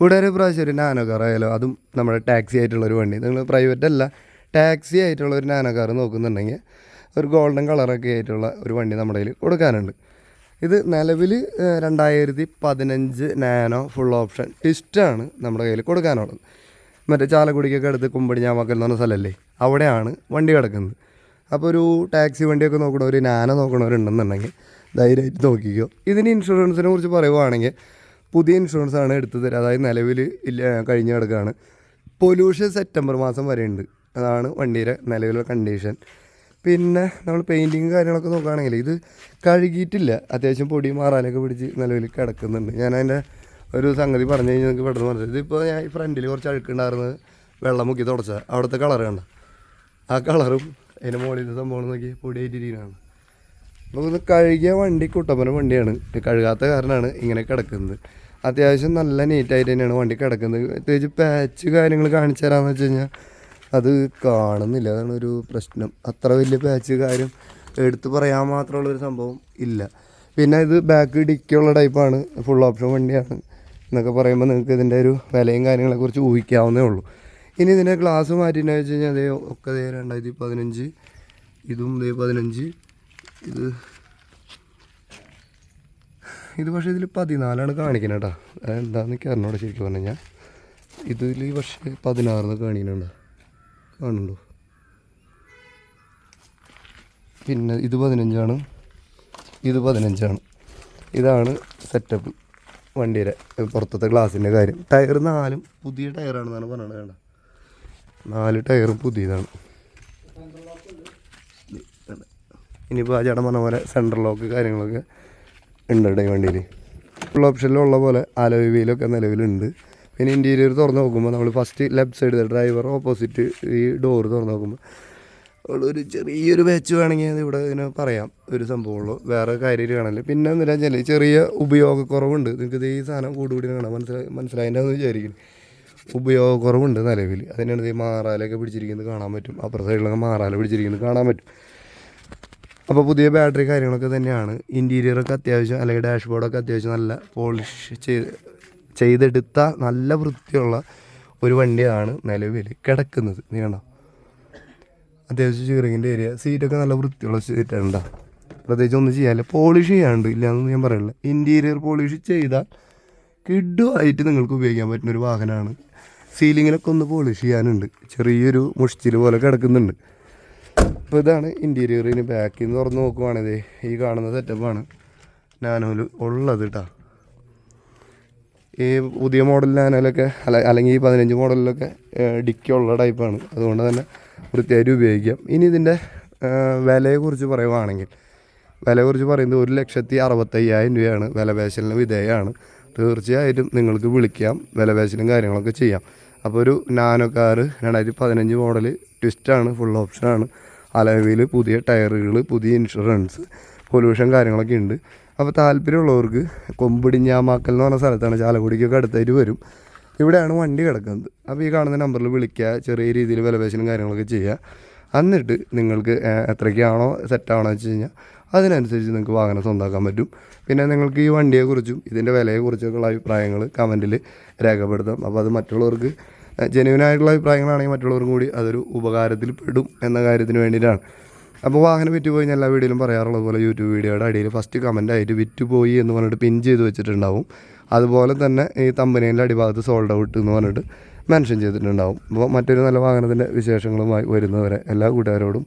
ഇവിടെ ഒരു പ്രാവശ്യം ഒരു നാനോ കാർ ആയാലോ അതും നമ്മുടെ ടാക്സി ആയിട്ടുള്ള ഒരു വണ്ടി. നിങ്ങൾ പ്രൈവറ്റ് അല്ല ടാക്സി ആയിട്ടുള്ള ഒരു നാനോ കാർ നോക്കുന്നുണ്ടെങ്കിൽ ഒരു ഗോൾഡൻ കളറൊക്കെ ആയിട്ടുള്ള ഒരു വണ്ടി നമ്മുടെ കയ്യിൽ കൊടുക്കാനുണ്ട്. ഇത് നിലവിൽ രണ്ടായിരത്തി പതിനഞ്ച് നാനോ ഫുൾ ഓപ്ഷൻ ടിസ്റ്റാണ് നമ്മുടെ കയ്യിൽ കൊടുക്കാനുള്ളത്. മറ്റേ ചാലക്കുടിക്കൊക്കെ അടുത്ത് കുമ്പടിഞ്ഞാമക്കൽ എന്ന് പറഞ്ഞ സ്ഥലമല്ലേ അവിടെയാണ് വണ്ടി കിടക്കുന്നത്. അപ്പോൾ ഒരു ടാക്സി വണ്ടിയൊക്കെ നോക്കണവർ നാനോ നോക്കണവരുണ്ടെന്നുണ്ടെങ്കിൽ ധൈര്യമായിട്ട് നോക്കിക്കോ. ഇതിന് ഇൻഷുറൻസിനെ കുറിച്ച് പറയുവാണെങ്കിൽ പുതിയ ഇൻഷുറൻസ് ആണ് എടുത്തു തരാം. അതായത് നിലവിൽ ഇല്ല കഴിഞ്ഞ് കിടക്കുകയാണ് പൊല്യൂഷൻ സെപ്റ്റംബർ മാസം വരെ ഉണ്ട്. അതാണ് വണ്ടിയുടെ നിലവിലുള്ള കണ്ടീഷൻ പിന്നെ നമ്മൾ പെയിന്റിങ് കാര്യങ്ങളൊക്കെ നോക്കുകയാണെങ്കിൽ ഇത് കഴുകിയിട്ടില്ല. അത്യാവശ്യം പൊടി മാറാനൊക്കെ പിടിച്ച് നിലവിൽ കിടക്കുന്നുണ്ട്. ഞാൻ അതിന്റെ ഒരു സംഗതി പറഞ്ഞു കഴിഞ്ഞാൽ നിങ്ങൾക്ക് പെട്ടെന്ന് പറഞ്ഞത് ഇതിപ്പോൾ ഞാൻ ഈ ഫ്രണ്ടിൽ കുറച്ച് അഴുക്കുണ്ടായിരുന്നത് വെള്ളം മുക്കി തുടച്ച. അവിടുത്തെ കളർ കണ്ട? ആ കളറും അതിന്റെ മുകളിലത്തെ സംഭവം നോക്കി പൊടിയായിട്ടിരിക്കുന്നതാണ് നമുക്കൊന്ന് കഴുകിയ വണ്ടി കുട്ടപ്പന വണ്ടിയാണ്. കഴുകാത്ത കാരണമാണ് ഇങ്ങനെ കിടക്കുന്നത്. അത്യാവശ്യം നല്ല നീറ്റായിട്ട് തന്നെയാണ് വണ്ടി കിടക്കുന്നത്. പ്രത്യേകിച്ച് പാച്ച് കാര്യങ്ങൾ കാണിച്ചു തരാമെന്ന് വെച്ച് കഴിഞ്ഞാൽ അത് കാണുന്നില്ല. അതാണ് ഒരു പ്രശ്നം. അത്ര വലിയ പാച്ച് കാര്യം എടുത്തു പറയാൻ മാത്രമുള്ളൊരു സംഭവം ഇല്ല. പിന്നെ ഇത് ബാക്ക് ഡിക്കിയുള്ള ടൈപ്പാണ് ഫുൾ ഓപ്ഷൻ വണ്ടിയാണ് എന്നൊക്കെ പറയുമ്പോൾ നിങ്ങൾക്ക് ഇതിന്റെ ഒരു വിലയും കാര്യങ്ങളെക്കുറിച്ച് ഊഹിക്കാവുന്നേ ഉള്ളൂ. ഇനി ഇതിന്റെ ഗ്ലാസ് മാറ്റിയെന്ന് വെച്ച് കഴിഞ്ഞാൽ അതേ ഒക്കെ രണ്ടായിരത്തി പതിനഞ്ച് ഇതും ദേ പതിനഞ്ച് ഇത് ഇത് പക്ഷേ ഇതിൽ പതിനാലാണ് കാണിക്കുന്നത് കേട്ടോ എന്താന്ന് കയറിനോട് ശരിക്കും പറഞ്ഞു കഴിഞ്ഞാൽ ഇതിൽ പക്ഷേ പതിനാറിന് കാണിക്കുന്നുണ്ട് കാണുന്നുണ്ടോ? പിന്നെ ഇത് പതിനഞ്ചാണ്. ഇത് പതിനഞ്ചാണ്. ഇതാണ് സെറ്റപ്പ് വണ്ടിയുടെ പുറത്തത്തെ ഗ്ലാസിന്റെ കാര്യം. ടയർ നാലും പുതിയ ടയറാണെന്നാണ് പറഞ്ഞത് വേണ്ട നാല് ടയറും പുതിയതാണ്. ഇനിയിപ്പോൾ ആ ചേട്ടൻ പറഞ്ഞ പോലെ സെൻട്രൽ ലോക്ക് കാര്യങ്ങളൊക്കെ ഉണ്ട് കേട്ടോ വണ്ടിയിൽ. ഫുൾ ഓപ്ഷനിലുള്ള പോലെ ആലോയ് വീലൊക്കെ നിലവിലുണ്ട്. പിന്നെ ഇന്റീരിയർ തുറന്ന് നോക്കുമ്പോൾ നമ്മൾ first left side driver opposite ഈ ഡോർ തുറന്ന് നോക്കുമ്പോൾ ഉള്ളൊരു ചെറിയൊരു ബാച്ച് വേണമെങ്കിൽ അത് ഇവിടെ ഇങ്ങനെ പറയാം. ഒരു സംഭവമുള്ളൂ വേറെ കാര്യം കാണില്ല പിന്നെ എന്താ വെച്ചാൽ ചെറിയ ഉപയോഗക്കുറവുണ്ട്. നിങ്ങൾക്ക് ഈ സാധനം കൂടുകൂടി കാണാം മനസ്സിലായി മനസ്സിലായതിന്റെ വിചാരിക്കുന്നു. ഉപയോഗക്കുറവുണ്ട് നിലവിൽ അതിനാണ് ഈ മാറാലൊക്കെ പിടിച്ചിരിക്കുന്നത് കാണാൻ പറ്റും. അപ്പുറ സൈഡിലൊക്കെ മാറാല പിടിച്ചിരിക്കുന്നത് കാണാൻ പറ്റും. അപ്പോൾ പുതിയ ബാറ്ററി കാര്യങ്ങളൊക്കെ തന്നെയാണ്. ഇന്റീരിയറൊക്കെ അത്യാവശ്യം അല്ലെങ്കിൽ ഡാഷ്ബോർഡൊക്കെ അത്യാവശ്യം നല്ല പോളിഷ് ചെയ്ത് ചെയ്തെടുത്ത നല്ല വൃത്തിയുള്ള ഒരു വണ്ടിയാണ് നിലവിൽ കിടക്കുന്നത്. നീ കണ്ടോ? അത്യാവശ്യം ചീറിങ്ങിന്റെ ഏരിയ സീറ്റൊക്കെ നല്ല വൃത്തിയുള്ള സീറ്റാണ് ഉണ്ടാ പ്രത്യേകിച്ച് ഒന്നും ചെയ്യാനില്ല. പോളിഷ് ചെയ്യാണ്ട് ഇല്ലയെന്ന് ഞാൻ പറയില്ല ഇന്റീരിയർ പോളിഷ് ചെയ്താൽ കിഡുമായിട്ട് നിങ്ങൾക്ക് ഉപയോഗിക്കാൻ പറ്റുന്ന ഒരു വാഹനമാണ്. സീലിങ്ങിലൊക്കെ ഒന്ന് പോളിഷ് ചെയ്യാനുണ്ട്. ചെറിയൊരു മുഷ്ചിൽ പോലെ കിടക്കുന്നുണ്ട്. അപ്പോൾ ഇതാണ് ഇന്റീരിയർ ഇനി ബാക്കിൽ നിന്ന് തുറന്ന് നോക്കുവാണിത് ഈ കാണുന്ന സെറ്റപ്പാണ് നാനോൽ ഉള്ളത് കേട്ടോ ഈ പുതിയ മോഡൽ നാനോലൊക്കെ അല്ല അല്ലെങ്കിൽ ഈ പതിനഞ്ച് മോഡലിലൊക്കെ ഡിക്കുള്ള ടൈപ്പാണ് അതുകൊണ്ട് തന്നെ വൃത്തിയായിട്ട് ഉപയോഗിക്കാം. ഇനി ഇതിന്റെ വിലയെക്കുറിച്ച് പറയുവാണെങ്കിൽ വിലയെക്കുറിച്ച് പറയുന്നത് ഒരു ലക്ഷത്തി അറുപത്തയ്യായിരം രൂപയാണ് വിലപേശലിന് വിധേയമാണ് തീർച്ചയായിട്ടും നിങ്ങൾക്ക് വിളിക്കാം വിലപേശലും കാര്യങ്ങളൊക്കെ ചെയ്യാം. അപ്പോൾ ഒരു നാനോ കാറ് രണ്ടായിരത്തി പതിനഞ്ച് മോഡൽ ട്വിസ്റ്റാണ് ഫുൾ ഓപ്ഷനാണ് അലവിൽ പുതിയ ടയറുകൾ പുതിയ ഇൻഷുറൻസ് പൊല്യൂഷൻ കാര്യങ്ങളൊക്കെ ഉണ്ട് അപ്പോൾ താല്പര്യമുള്ളവർക്ക് കൊമ്പിടിഞ്ഞാമാക്കൽ എന്ന് പറഞ്ഞ സ്ഥലത്താണ് ചാലക്കുടിക്കൊക്കെ അടുത്തായിട്ട് വരും. ഇവിടെയാണ് വണ്ടി കിടക്കുന്നത്. അപ്പോൾ ഈ കാണുന്ന നമ്പറിൽ വിളിക്കുക ചെറിയ രീതിയിൽ വിലപേശനും കാര്യങ്ങളൊക്കെ ചെയ്യുക. എന്നിട്ട് നിങ്ങൾക്ക് എത്രയ്ക്കാണോ സെറ്റാണോ വെച്ച് കഴിഞ്ഞാൽ അതിനനുസരിച്ച് നിങ്ങൾക്ക് വാഹനം സ്വന്തമാക്കാൻ പറ്റും. പിന്നെ നിങ്ങൾക്ക് ഈ വണ്ടിയെക്കുറിച്ചും ഇതിന്റെ വിലയെക്കുറിച്ചൊക്കെയുള്ള അഭിപ്രായങ്ങൾ കമന്റിൽ രേഖപ്പെടുത്താം. അപ്പോൾ അത് മറ്റുള്ളവർക്ക് ജെനുവിനായിട്ടുള്ള അഭിപ്രായങ്ങളാണെങ്കിൽ മറ്റുള്ളവർക്കും കൂടി അതൊരു ഉപകാരത്തിൽ പെടും എന്ന കാര്യത്തിന് വേണ്ടിയിട്ടാണ്. അപ്പോൾ വാഹനം വിറ്റുപോയി ഞാൻ എല്ലാ വീഡിയോയിലും പറയാറുള്ളത് പോലെ യൂട്യൂബ് വീഡിയോയുടെ അടിയിൽ ഫസ്റ്റ് കമന്റ് ആയിട്ട് വിറ്റുപോയി എന്ന് പറഞ്ഞിട്ട് പിൻ ചെയ്ത് വെച്ചിട്ടുണ്ടാവും. അതുപോലെ തന്നെ ഈ തമ്പനയിലെ അടിഭാഗത്ത് സോൾഡ് ഔട്ട് എന്ന് പറഞ്ഞിട്ട് മെൻഷൻ ചെയ്തിട്ടുണ്ടാവും. അപ്പോൾ മറ്റൊരു നല്ല വാഹനത്തിന്റെ വിശേഷങ്ങളുമായി വരുന്നവരെ എല്ലാ കൂട്ടുകാരോടും